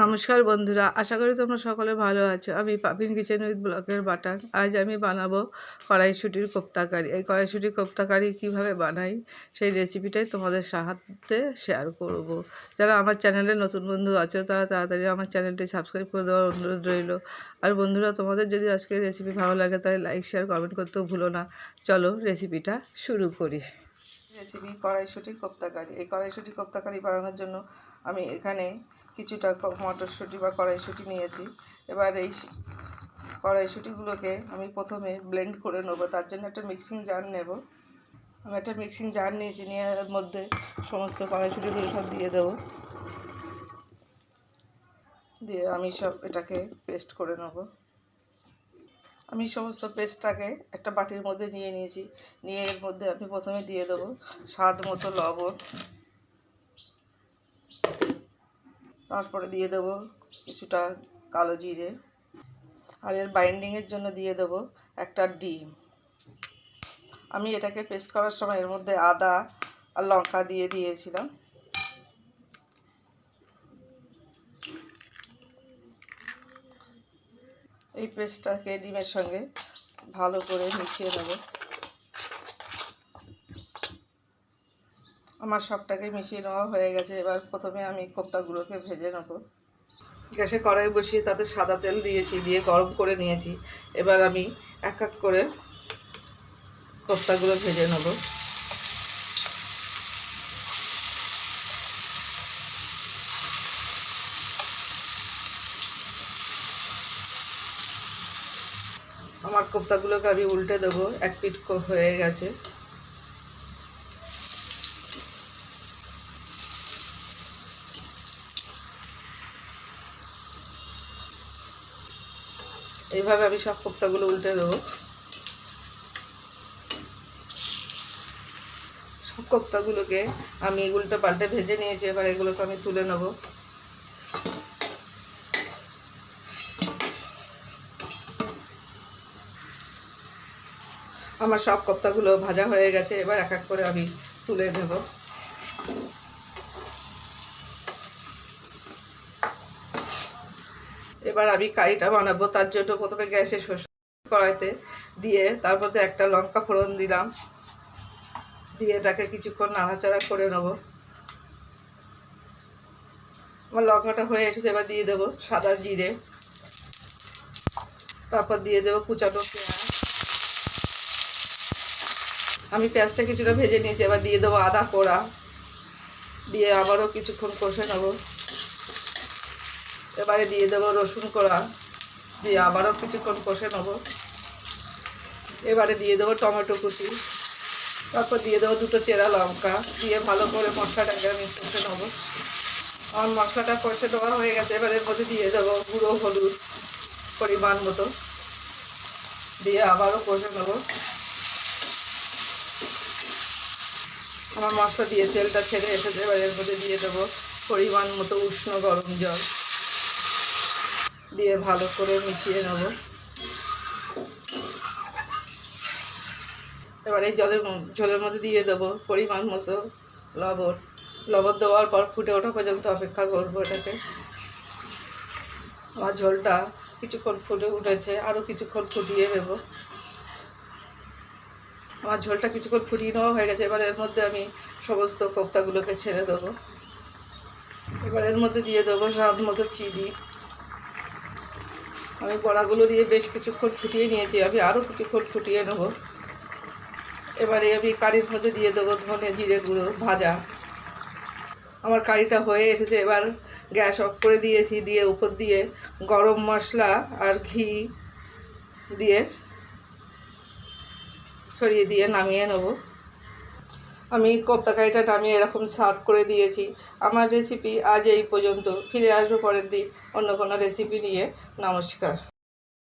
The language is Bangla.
নমস্কার বন্ধুরা, আশা করি তোমরা সকলে ভালো আছো। আমি পাপিন কিচেন উইথ ব্লকের বাটান। আজ আমি বানাবো কড়াইশুটির কোপ্তাকারি। এই কড়াইশুটির কোপ্তাকারি কীভাবে বানাই সেই রেসিপিটাই তোমাদের সাহায্যে শেয়ার করব। যারা আমার চ্যানেলে নতুন বন্ধু আছো, তারা তাড়াতাড়ি আমার চ্যানেলটি সাবস্ক্রাইব করে দেওয়ার অনুরোধ রইল। আর বন্ধুরা, তোমাদের যদি আজকের রেসিপি ভালো লাগে, তাহলে লাইক শেয়ার কমেন্ট করতেও ভুলো না। চলো রেসিপিটা শুরু করি। রেসিপি কড়াইশুটির কোপ্তাকারি। এই কড়াইশুটির কোপ্তাকারি বানানোর জন্য আমি এখানে কিছুটা মটরশুঁটি বা কড়াইশুঁটি নিয়েছি। এবার এই কড়াইশুঁটিগুলোকে আমি প্রথমে ব্লেন্ড করে নেব। তার জন্য একটা মিক্সিং জার নেব। আমি একটা মিক্সিং জার নিয়েছি, নিয়ে মধ্যে সমস্ত কড়াইশুঁটিগুলো সব দিয়ে দেবো। দিয়ে আমি সব এটাকে পেস্ট করে নেব। আমি সমস্ত পেস্টটাকে একটা বাটির মধ্যে নিয়ে নিয়েছি। নিয়ে এর মধ্যে আমি প্রথমে দিয়ে দেবো স্বাদ মতো লবণ। তারপরে দিয়ে দেবো কিছুটা কালো জিরে। আর এর বাইন্ডিংয়ের জন্য দিয়ে দেবো একটা ডিম। আমি এটাকে পেস্ট করার সময় এর মধ্যে আদা আর লঙ্কা দিয়ে দিয়েছিলাম। এই পেস্টটাকে ডিমের সঙ্গে ভালো করে মিশিয়ে নেব। আমার সবটাকে মিশিয়ে নেওয়া হয়ে গেছে। এবার প্রথমে আমি কোপ্তাগুলোকে ভেজে নেব। গ্যাসে কড়াই বসিয়ে তাতে সাদা তেল দিয়েছি, দিয়ে গরম করে নিয়েছি। এবার আমি এক এক করে কোপ্তাগুলো ভেজে নেব। আমার কোপ্তাগুলোকে আমি উল্টে দেবো, এক ক- হয়ে গেছে। এইভাবে আমি সব কোপ্তাগুলো উল্টে দেবো। সব কোপ্তাগুলোকে আমি উল্টে পাল্টে ভেজে নিয়েছি, এবার এগুলোকে আমি তুলে নেব। আমার সব কোপ্তাগুলো ভাজা হয়ে গেছে, এবার এক এক করে আমি তুলে নেব। এবার আমি কারিটা বানাবো, তার জন্য প্রথমে গ্যাসে সর্ষে কড়াইতে দিয়ে তার মধ্যে একটা লঙ্কা ফোড়ন দিলাম, দিয়ে এটাকে কিছুক্ষণ নাড়াচাড়া করে নেব। আমার লঙ্কাটা হয়ে এসেছে, এবার দিয়ে দেবো সাদা জিরে। তারপর দিয়ে দেবো কুচানো পেঁয়াজ। আমি পেঁয়াজটা কিছুটা ভেজে নিয়েছি, এবার দিয়ে দেবো আদা কোড়া। দিয়ে আবারও কিছুক্ষণ কষে নেব। এবারে দিয়ে দেবো রসুন কোড়া। দিয়ে আবারও কিছুক্ষণ কষে নেব। এবারে দিয়ে দেবো টমেটো কুচি। তারপর দিয়ে দেবো দুটো চেরা লঙ্কা। দিয়ে ভালো করে মশলাটাকে আমি কষে নেব। আমার মশলাটা কষে দেওয়া হয়ে গেছে। এবার এর মধ্যে দিয়ে দেবো গুঁড়ো হলুদ পরিমাণ মতো। দিয়ে আবারও কষে নেব। আমার মশলা দিয়ে তেলটা ছেড়ে এসেছে। এবার এর মধ্যে দিয়ে দেবো পরিমাণ মতো উষ্ণ গরম জল। দিয়ে ভালো করে মিশিয়ে নেব। এবার এই জলের ঝোলের মধ্যে দিয়ে দেবো পরিমাণ মতো লবণ। লবণ দেওয়ার পর ফুটে ওঠা পর্যন্ত অপেক্ষা করব এটাকে। আমার ঝোলটা কিছুক্ষণ ফুটে উঠেছে আরও কিছুক্ষণ ফুটিয়ে নেব। আমার ঝোলটা কিছুক্ষণ ফুটিয়ে নেওয়া হয়ে গেছে, এবার এর মধ্যে আমি সমস্ত কোপ্তাগুলোকে ছেড়ে দেবো। এবার এর মধ্যে দিয়ে দেবো স্বাদ মতো চিনি। আমি বড়াগুলো দিয়ে বেশ কিছুক্ষণ ফুটিয়ে নিয়েছি, আমি আরও কিছুক্ষণ ফুটিয়ে নেব। এবারে আমি কারির মধ্যে দিয়ে দেবো, ধনে জিরে গুঁড়ো, ভাজা। আমার কারিটা হয়ে এসেছে, এবার গ্যাস অফ করে দিয়েছি, দিয়ে উপর দিয়ে গরম মশলা আর ঘি দিয়ে ছড়িয়ে দিয়ে নামিয়ে নেব। আমি কোপ্তা কারিটা নামিয়ে এরকম সার্ভ করে দিয়েছি। আমার রেসিপি আজ এই পর্যন্ত। ফিরে আসব পরের দিন অন্য কোনো রেসিপি নিয়ে। নমস্কার।